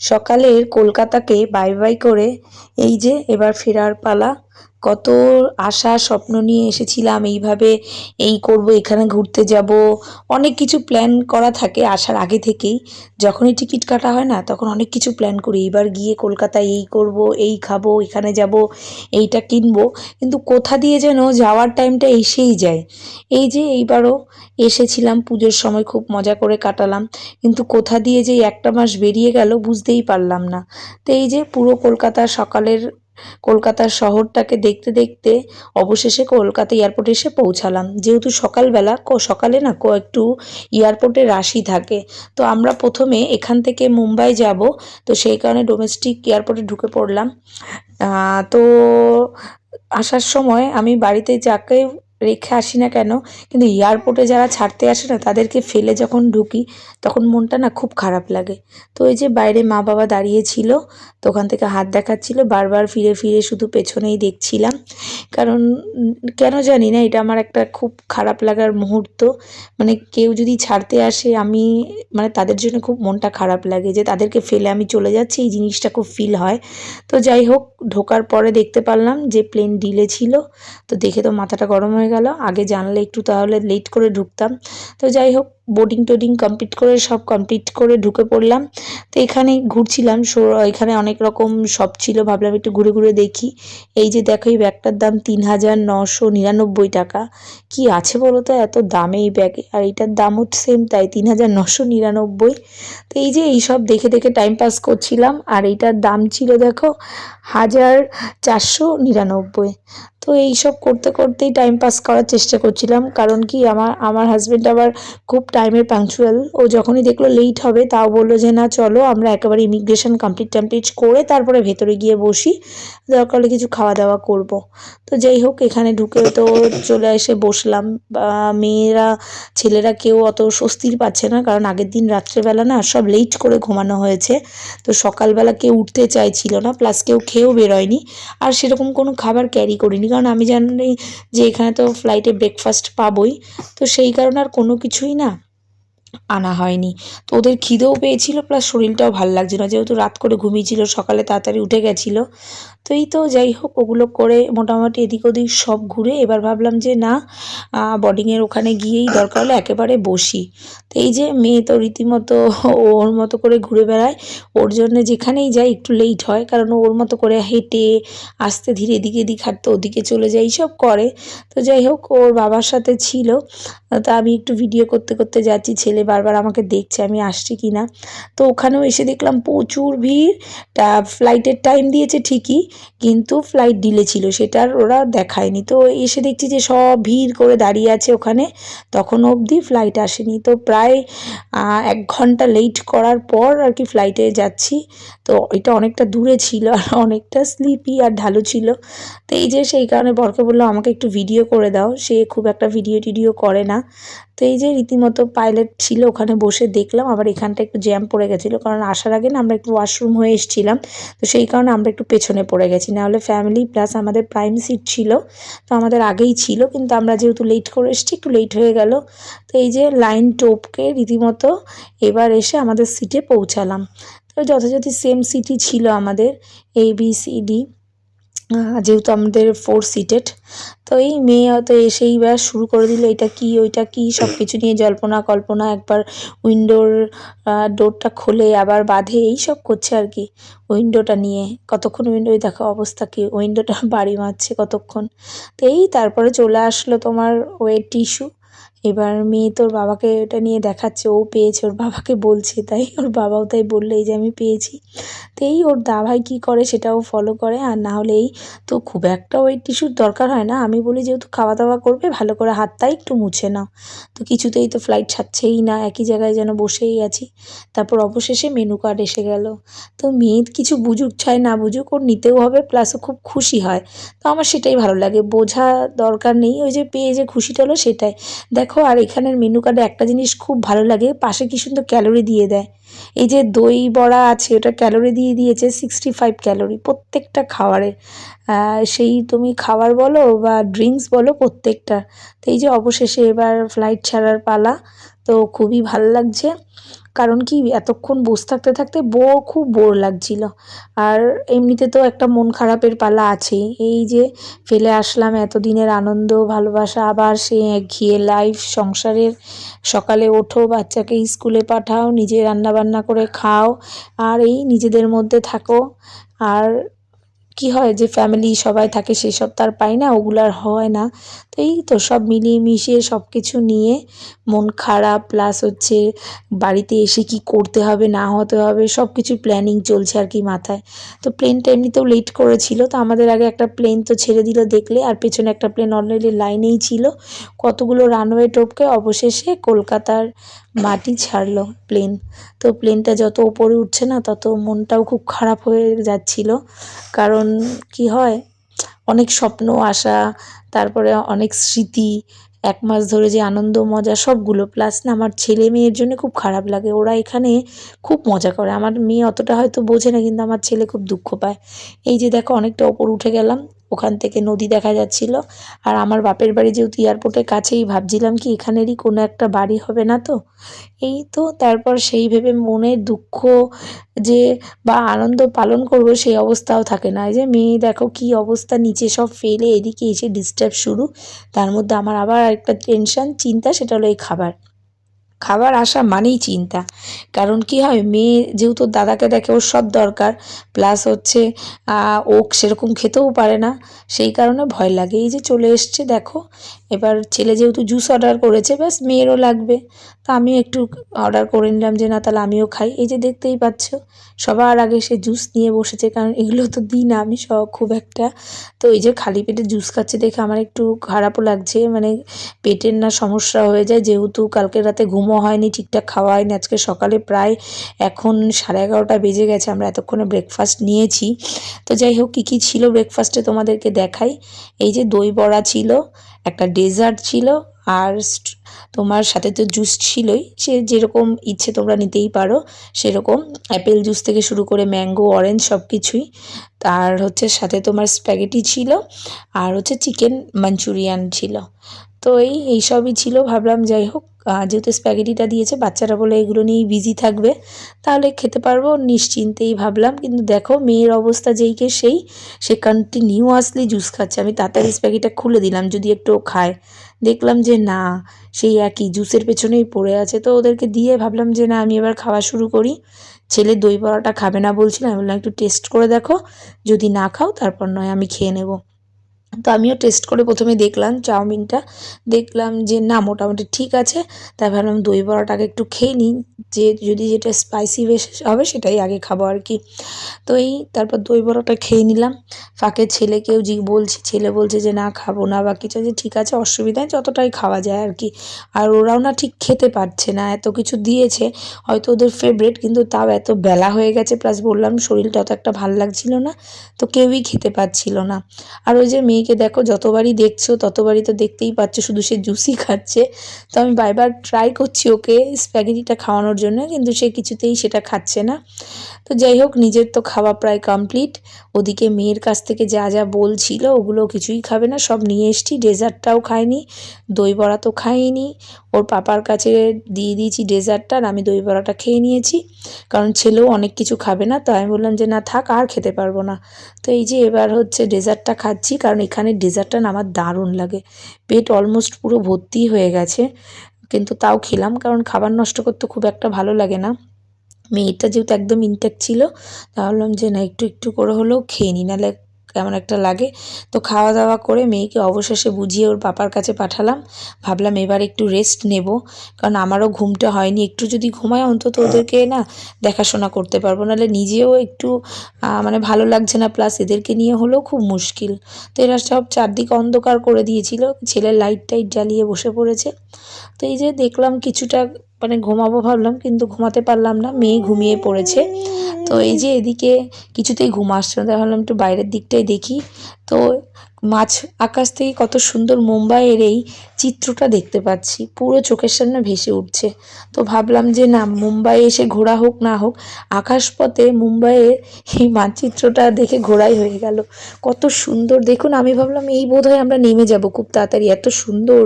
সকালের কলকাতাকে bye bye করে এই যে এবার ফেরার পালা। কত আশা, স্বপ্ন নিয়ে এসেছিলাম, এইভাবে এই করব, এখানে ঘুরতে যাব। অনেক কিছু প্ল্যান করা থাকে আসার আগে থেকেই। যখনই টিকিট কাটা হয় না, তখন অনেক কিছু প্ল্যান করি। এবার গিয়ে কলকাতায় এই করব, এই খাব, এখানে যাব, এইটা কিনবো। কিন্তু কোথা দিয়ে যেন যাওয়ার টাইমটা এসেই যায়। এই যে এইবারও এসেছিলাম, পুজোর সময় খুব মজা করে কাটালাম। কিন্তু কোথা দিয়ে যে একটা মাস বেরিয়ে গেল বুঝতেই পারলাম না। তো এই যে পুরো কলকাতা সকালের কলকাতার শহরটাকে দেখতে দেখতে অবশেষে কলকাতা এয়ারপোর্টে এসে পৌঁছালাম। যেহেতু সকালবেলা, ক- সকালে না, ক, একটু এয়ারপোর্টে রাশি থাকে। তো আমরা প্রথমে এখান থেকে মুম্বাই যাব। তো সেই কারণে ডোমেস্টিক এয়ারপোর্টে ঢুকে পড়লাম। তো আসার সময় আমি বাড়িতে যাকে রেখে আসি না কেন? কিন্তু এয়ারপোর্টে যারা ছাড়তে আসে না, তাদেরকে ফেলে যখন ঢুকি, তখন মনটা না খুব খারাপ লাগে। তো এই যে বাইরে মা বাবা দাঁড়িয়ে ছিল, তো ওখান থেকে হাত দেখাচ্ছিল, বারবার ফিরে ফিরে শুধু পেছনেই দেখছিলাম। কারণ, কেন জানি না, এটা আমার একটা খুব খারাপ লাগার মুহূর্ত। মানে কেউ যদি ছাড়তে আসে, আমি মানে তাদের জন্য খুব মনটা খারাপ লাগে যে তাদেরকে ফেলে আমি চলে যাচ্ছি, এই জিনিসটা খুব ফিল হয়। তো যাই হোক, ঢোকার পরে দেখতে পারলাম যে প্লেন ডিলে ছিল। তো দেখে তো মাথাটা গরম হয়ে গেল। আগে জানলে একটু তাহলে লেট করে ঢুকতাম। তো যাই হোক বোটিং টোটিং কমপ্লিট করে সব কমপ্লিট করে ঢুকে পড়লাম। তো এখানে ঘুরছিলাম এখানে অনেক রকম শপ ছিল, ভাবলাম একটু ঘুরে ঘুরে দেখি। এই যে দেখো, এই ব্যাগটার দাম তিন হাজার নশো নিরানব্বই টাকা। কি আছে বলো তো, এত দামে এই ব্যাগে আর এটার দামও সেম তাই তিন হাজার নশো নিরানব্বই। তো এই যে এইসব দেখে দেখে টাইম পাস করছিলাম, আর এইটার দাম ছিল দেখো, হাজার চারশো নিরানব্বই। তো এইসব করতে করতেই টাইম পাস করার চেষ্টা করছিলাম। কারণ কি, আমার আমার হাজব্যান্ড আবার খুব টাইমের পাংচুয়াল ও যখনই দেখল লেট হবে, তাও বলল যে, না, চলো, আমরা একেবারে ইমিগ্রেশন কমপ্লিট টমপ্লিট করে তারপরে ভেতরে গিয়ে বসি। দরকার হলে কিছু খাওয়া দাওয়া করব। তো যাই হোক, এখানে ঢুকে তো চলে এসে বসলাম। মেয়েরা, ছেলেরা কেউ অত স্বস্তির পাচ্ছে না, কারণ আগের দিন রাত্রেবেলা না সব লেট করে ঘুমানো হয়েছে। তো সকালবেলা কেউ উঠতে চাইছিল না প্লাস কেউ খেয়েও বেরোয়নি। আর সেরকম কোনো খাবার ক্যারি করিনি কারণ আমি জানি যে এখানে তো ফ্লাইটে ব্রেকফাস্ট পাবোই। তো সেই কারণে আর কোনো কিছুই না। আনা হয়নি। তো ওদের খিদেও পেয়েছিল প্লাস শরীরটাও ভালো লাগছিল যেহেতু রাত করে ঘুমিয়েছিল, সকালে তাড়াতাড়ি উঠে গেছিল। তো এই তো যাই হোক, ওগুলো করে মোটামুটি এদিক ওদিক সব ঘুরে এবার ভাবলাম যে না বোর্ডিংয়ের ওখানে গিয়েই দরকার হলে একেবারে বসি। তো এই যে মেয়ে তো রীতিমতো ওর মতো করে ঘুরে বেড়ায়, ওর জন্য যেখানেই যাই একটু লেট হয়, কারণ ওর মতো করে হেঁটে আস্তে ধীরে এদিকে এদিক হাঁটতে ওদিকে চলে যায়, এইসব করে। তো যাই হোক, ওর বাবার সাথে ছিল। তা আমি একটু ভিডিও করতে করতে যাচ্ছি, ছেলে বারবার আমাকে দেখছে, আমি আসছি কি না? তো ওখানেও এসে দেখলাম প্রচুর ভিড়। ফ্লাইটের টাইম দিয়েছে ঠিকই, কিন্তু ফ্লাইট ডিলে ছিল, সেটা আর ওরা দেখায়নি। তো এসে দেখছি যে সব ভিড় করে দাঁড়িয়ে আছে ওখানে, তখন অবধি ফ্লাইট আসেনি। তো প্রায় এক ঘণ্টা লেট করার পর আর কি ফ্লাইটে যাচ্ছি। তো এটা অনেকটা দূরে ছিল, আর অনেকটা স্লিপি আর ঢালু ছিল। তো এই যে সেই কারণে বরকে বলল আমাকে একটু ভিডিও করে দাও। সে খুব একটা ভিডিও টিডিও করে না। তো এই যে রীতিমতো পাইলট ছিল, ওখানে বসে দেখলাম, আবার এখানটা একটু জ্যাম পড়ে গেছিল, কারণ আসার আগে না আমরা একটু ওয়াশরুম হয়ে এসেছিলাম, তো সেই কারণে আমরা একটু পেছনে পড়ে গেছি। নাহলে ফ্যামিলি প্লাস আমাদের প্রাইম সিট ছিল, তো আমাদের আগেই ছিল, কিন্তু আমরা যেহেতু লেট করে এসেছি, একটু লেট হয়ে গেল, তো এই যে লাইন টোপকে রীতিমতো এবার এসে আমাদের সিটে পৌঁছালাম। তো যথাযথ সেম সিটই ছিল আমাদের এ বি সি ডি যেহেতু আমাদের ফোর সিটেড তো এই মেয়ে হয়তো এসেই বা শুরু করে দিল এটা কি, ওইটা কি সব কিছু নিয়ে জল্পনা কল্পনা, একবার উইন্ডোর ডোরটা খোলে, আবার বাঁধে এই সব করছে আর কি উইন্ডোটা নিয়ে। কতক্ষণ উইন্ডোয় দেখো অবস্থা কি উইন্ডোটা বাড়ি মারছে কতক্ষণ। তো এই তারপরে চলে আসলো তোমার ওয়েট টিস্যু এবার মেয়ে তোর বাবাকে এটা নিয়ে দেখাচ্ছে, ও পেয়েছে, ওর বাবাকে বলছে, তাই ওর বাবাও তাই বলল, এই যে আমি পেয়েছি। তো এই ওর দাভাই কী করে সেটাও ফলো করে, আর না হলে এই তো খুব একটা ওই টিস্যুর দরকার হয় না। আমি বলি যেহেতু খাওয়া দাওয়া করবে, ভালো করে হাতটাই একটু মুছে নাও। তো কিছুতেই তো ফ্লাইট ছাড়ছেই না, একই জায়গায় যেন বসেই আছি। তারপর অবশেষে মেনু কার্ড এসে গেল। তো মেয়ে কিছু বুঝুক চায় না বুঝুক, ওর নিতেও হবে প্লাস ও খুব খুশি হয়। তো আমার সেটাই ভালো লাগে, বোঝা দরকার নেই, ওই যে পেয়ে যে খুশিটা হলো সেটাই। দেখো আর এখানের মেনু কার্ডে একটা জিনিস খুব ভালো লাগে, পাশে কি সুন্দর ক্যালোরি দিয়ে দেয়। এই যে দই বড়া আছে, ওটা ক্যালোরি দিয়ে দিয়েছে সিক্সটি ফাইভ ক্যালোরি প্রত্যেকটা খাবারের সেই তুমি খাবার বলো বা ড্রিঙ্কস বলো প্রত্যেকটা। তো এই যে অবশেষে এবার ফ্লাইট ছাড়ার পালা, তো খুবই ভালো লাগছে। কারণ কি, এতক্ষণ বসে থাকতে থাকতে বো খুব বোর লাগছিল। আর এমনিতে তো একটা মন খারাপের পালা আছেই। এই যে ফেলে আসলাম এতদিনের আনন্দ, ভালোবাসা, আবার সে ঘিয়ে লাইফ সংসারের সকালে ওঠো, বাচ্চাকে স্কুলে পাঠাও, নিজে রান্নাবান্না করে খাও, আর এই নিজেদের মধ্যে থাকো। আর কি হয় যে ফ্যামিলি সবাই থাকে সেসব তার পাই না, ওগুলো আর হয় না। তো এই তো সব মিলিয়ে মিশিয়ে সব কিছু নিয়ে মন খারাপ প্লাস হচ্ছে বাড়িতে এসে কি করতে হবে, না হতে হবে সব কিছু প্ল্যানিং চলছে আর কি মাথায়। তো প্লেনটা এমনিতেও লেট করেছিল, তো আমাদের আগে একটা প্লেন তো ছেড়ে দিল দেখলে, আর পেছনে একটা প্লেন অলরেডি লাইনেই ছিল। কতগুলো রানওয়ে টপকে অবশেষে কলকাতার মাটি ছাড়লো প্লেন। তো প্লেনটা যত ওপরে উঠছে না, তত মনটাও খুব খারাপ হয়ে যাচ্ছিল। কারণ কি হয়, অনেক স্বপ্ন, আশা, তারপরে অনেক স্মৃতি, এক মাস ধরে যে আনন্দ, মজা, সবগুলো। প্লাস না, আমার ছেলে মেয়ের জন্য খুব খারাপ লাগে। ওরা এখানে খুব মজা করে। আমার মেয়ে অতটা হয়তো বোঝে না, কিন্তু আমার ছেলে খুব দুঃখ পায়। এই যে দেখো, অনেকটা ওপর উঠে গেলাম। ওখান থেকে নদী দেখা যাচ্ছিল। আর আমার বাপের বাড়ি যেহেতু এয়ারপোর্টের কাছেই, ভাবছিলাম কি এখানেরই কোনো একটা বাড়ি হবে না তো? এই তো তারপর সেই ভেবে মনে দুঃখ যে বা আনন্দ পালন করব সেই অবস্থাও থাকে না। যে মেয়ে, দেখো কি অবস্থা, নিচে সব ফেলে, এদিকে এসে ডিস্টার্ব শুরু। তার মধ্যে আমার আবার একটা টেনশন চিন্তা, সেটা হলো এই খাবার। খাবার আসা মানেই চিন্তা। কারণ কি হয়, মেয়ে যেহেতু দাদাকে দেখে ওর সব দরকার প্লাস হচ্ছে ওক সেরকম খেতেও পারে না, সেই কারণে ভয় লাগে। এই যে চলে এসছে, দেখো এবার ছেলে যেহেতু জুস অর্ডার করেছে, ব্যাস মেয়েরও লাগবে। তা আমিও একটু অর্ডার করে নিলাম যে, না, তাহলে আমিও খাই। এই যে দেখতেই পাচ্ছ, সবার আগে সে জুস নিয়ে বসেছে, কারণ এগুলো তো দিই না আমি সব খুব একটা। তো এই যে খালি পেটে জুস খাচ্ছে দেখে আমার একটু খারাপও লাগছে মানে পেটের না সমস্যা হয়ে যায়, যেহেতু কালকে রাতে ঘুমও হয়নি, ঠিকঠাক খাওয়া হয়নি, আজকে সকালে প্রায় এখন সাড়ে এগারোটা বেজে গেছে, আমরা এতক্ষণে ব্রেকফাস্ট নিয়েছি। তো যাই হোক, কী কী ছিল ব্রেকফাস্টে তোমাদেরকে দেখাই। এই যে দই বড়া ছিল একটা ডেজার্ট ছিল আর তোমার সাথে তো জুস ছিলই। সে যেরকম ইচ্ছে তোমরা নিতেই পারো, সেরকম অ্যাপেল জুস থেকে শুরু করে ম্যাঙ্গো অরেঞ্জ সব কিছুই আর হচ্ছে সাথে তোমার স্প্যাগেটি ছিল আর হচ্ছে চিকেন মাঞ্চুরিয়ান ছিল। তো এই এইসবই ছিল। ভাবলাম যাই হোক যেহেতু স্প্যাগেটিটা দিয়েছে, বাচ্চারা বলে এগুলো নিয়েই বিজি থাকবে, তাহলে খেতে পারব নিশ্চিন্তেই ভাবলাম। কিন্তু দেখো, মেয়ের অবস্থা যেইকে সেই, সে কন্টিনিউয়াসলি জুস খাচ্ছে। আমি তাড়াতাড়ি স্প্যাগেটিটা খুলে দিলাম, যদি একটু খায়। দেখলাম যে না, সেই একই জুসের পেছনেই পড়ে আছে। তো ওদেরকে দিয়ে ভাবলাম যে না, আমি এবার খাওয়া শুরু করি। ছেলে দই বড়াটা খাবে না বলছিলাম আমি বললাম একটু টেস্ট করে দেখো। যদি না খাও, তারপর নয়, আমি খেয়ে নেব। তো আমিও টেস্ট করে প্রথমে দেখলাম চাউমিনটা। দেখলাম যে না, মোটামুটি ঠিক আছে। তাই ভাবলাম দই বড়াটাকে একটু খেয়ে নিই। যে, যদি যেটা স্পাইসি বেশ হবে সেটাই আগে খাব আর কি। তো এই তারপর দই বড়াটা খেয়ে নিলাম। ফাঁকে ছেলেকেও জি, বলছি, ছেলে বলছে যে না, খাব না বা কিছু যে ঠিক আছে অসুবিধায় যতটাই খাওয়া যায় আর কি। আর ওরাও না ঠিক খেতে পারছে না, এত কিছু দিয়েছে। হয়তো ওদের ফেভারেট কিন্তু তাও এত বেলা হয়ে গেছে প্লাস বললাম শরীরটা অত একটা ভালো লাগছিল না। তো কেউই খেতে পারছিল না। আর ওই যে মেয়েকে দেখো যতবারই দেখছ, ততবারই তো দেখতেই পাচ্ছ শুধু সে জুসই খাচ্ছে। তো আমি বারবার ট্রাই করছি ওকে স্প্যাগেটিটা খাওয়ানোর জন্য, কিন্তু সে কিছুতেই সেটা খাচ্ছে না। তো যাই হোক, নিজের তো খাওয়া প্রায় কমপ্লিট ওদিকে মেয়ের কাছ থেকে যা যা বলছিল, ওগুলো কিছুই খাবে না। সব নিয়ে এসছি, ডেজার্টটাও খায়নি দই বড়া তো খাইনি। ওর পাপার কাছে দিয়ে দিয়েছি ডেজার্টটা আর আমি দই বড়াটা খেয়ে নিয়েছি। কারণ ছেলেও অনেক কিছু খাবে না তো আমি বললাম যে না থাক, আর খেতে পারব না। তো এই যে এবার হচ্ছে ডেজার্টটা খাচ্ছি, কারণ এখানে ডেজার্টটা আমার দারুণ লাগে। পেট অলমোস্ট পুরো ভর্তি হয়ে গেছে। কিন্তু তাও খেলাম কারণ খাবার নষ্ট করতে খুব একটা ভালো লাগে না। মেয়েটা যেহেতু একদম ইনট্যাক্ট ছিল ভাবলাম যে না, একটু একটু করে হলেও খেয়ে নিই নাহলে কেমন একটা লাগে। তো খাওয়া দাওয়া করে মেয়েকে অবশেষে বুঝিয়ে ওর পাপার কাছে পাঠালাম। ভাবলাম এবার একটু রেস্ট নেব। কারণ আমারও ঘুমটা হয়নি। একটু যদি ঘুমায় অন্তত ওদেরকে না দেখাশোনা করতে পারব। নাহলে নিজেও একটু মানে ভালো লাগছে না। প্লাস এদেরকে নিয়ে হলেও খুব মুশকিল। তো এরা সব চারদিক অন্ধকার করে দিয়েছিল। ছেলের লাইট টাইট জ্বালিয়ে বসে পড়েছে। তো এই যে দেখলাম কিছুটা মানে ঘুমাবো ভাবলাম, কিন্তু ঘুমাতে পারলাম না, মেয়ে ঘুমিয়ে পড়েছে। তো এই যে এদিকে কিছুতেই ঘুম আসছে না ভাবলাম একটু বাইরের দিকটাই দেখি। তো মাছ আকাশ থেকে কত সুন্দর মুম্বাইয়ের এই চিত্রটা দেখতে পাচ্ছি, পুরো চোখের সামনে ভেসে উঠছে। তো ভাবলাম যে না মুম্বাই এসে ঘোরা হোক না হোক, আকাশপথে মুম্বাইয়ের এই মানচিত্রটা দেখে ঘোরাই হয়ে গেল। কত সুন্দর, দেখুন আমি ভাবলাম এই বোধ হয় আমরা নেমে যাব খুব তাড়াতাড়ি, এত সুন্দর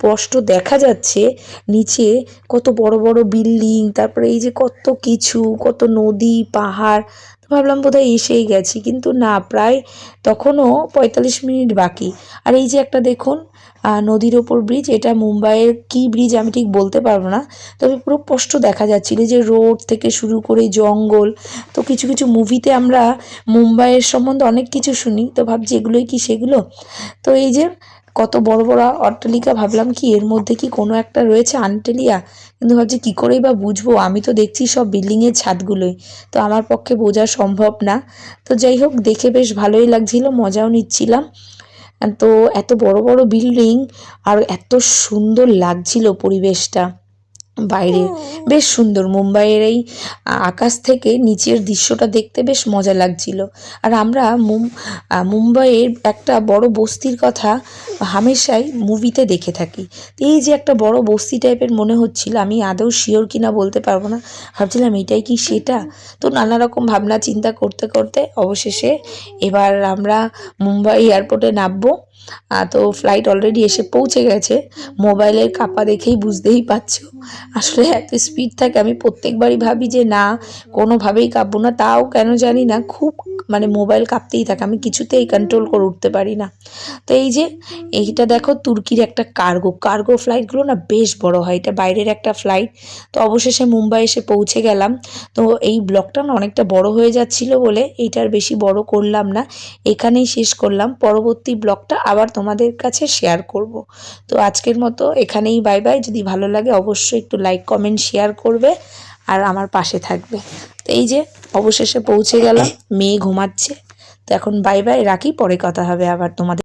স্পষ্ট দেখা যাচ্ছে নিচে কত বড় বড় বিল্ডিং, তারপরে এই যে কত কিছু, কত নদী, পাহাড়, তো ভাবলাম বোধহয় এসেই গেছি, কিন্তু না, প্রায় তখনও পঁয়তাল্লিশ মিনিট বাকি। আর এই যে একটা দেখুন নদীর ওপর ব্রিজ এটা মুম্বাইয়ের কী ব্রিজ আমি ঠিক বলতে পারব না, তবে পুরো স্পষ্ট দেখা যাচ্ছিল যে রোড থেকে শুরু করে জঙ্গল, তো কিছু কিছু মুভিতে আমরা মুম্বাইয়ের সম্বন্ধে অনেক কিছু শুনি, তো ভাবছি এগুলোই কি সেগুলো? তো এই যে কত বড় বড় অট্টালিকা ভাবলাম কি, এর মধ্যে কি কোনো একটা রয়েছে আনটেলিয়া? কিন্তু ভাবছি কী করেই বা বুঝব? আমি তো দেখছি সব বিল্ডিংয়ের ছাদগুলোই। তো আমার পক্ষে বোঝা সম্ভব না। তো যাই হোক, দেখে বেশ ভালোই লাগছিল, মজাও নিচ্ছিলাম। তো এত বড় বড় বিল্ডিং আর এত সুন্দর লাগছিল পরিবেশটা। বাইরে। বেশ সুন্দর মুম্বাইয়ের এই আকাশ থেকে নিচের দৃশ্যটা দেখতে বেশ মজা লাগছিল। আর আমরা মুম মুম্বাইয়ের একটা বড় বস্তির কথা হামেশাই মুভিতে দেখে থাকি। তো এই যে একটা বড় বস্তি টাইপের মনে হচ্ছিল আমি আদৌ শিওর কিনা বলতে পারব না। ভাবছিলাম এটাই কি সেটা? তো নানা রকম ভাবনা চিন্তা করতে করতে অবশেষে এবার আমরা মুম্বাই এয়ারপোর্টে নামবো। তো ফ্লাইট অলরেডি এসে পৌঁছে গেছে। মোবাইলের কাপা দেখেই বুঝতেই পারছ। আসলে এত স্পিড থাকে, আমি প্রত্যেকবারই ভাবি যে না, কোনোভাবেই কাঁপবো না। তাও কেন জানি না, খুব মানে মোবাইল কাঁপতেই থাকে, আমি কিছুতেই কন্ট্রোল করে উঠতে পারি না। তো এই যে, এইটা দেখো তুর্কির একটা কার্গো কার্গো ফ্লাইটগুলো না বেশ বড় হয়, এটা বাইরের একটা ফ্লাইট তো অবশেষে মুম্বাই এসে পৌঁছে গেলাম। তো এই ব্লগটা না অনেকটা বড় হয়ে যাচ্ছিল বলে এইটার বেশি বড় করলাম না। এখানেই শেষ করলাম। পরবর্তী ব্লগটা আবার তোমাদের কাছে শেয়ার করব। তো আজকের মতো এখানেই বাই বাই যদি ভালো লাগে অবশ্যই একটু লাইক কমেন্ট শেয়ার করবে আর আমার পাশে থাকবে। তো এই যে অবশেষে পৌঁছে গেলাম, মেয়ে ঘুমাচ্ছে। তো এখন বাই বাই রাখি, পরে কথা হবে আবার তোমাদের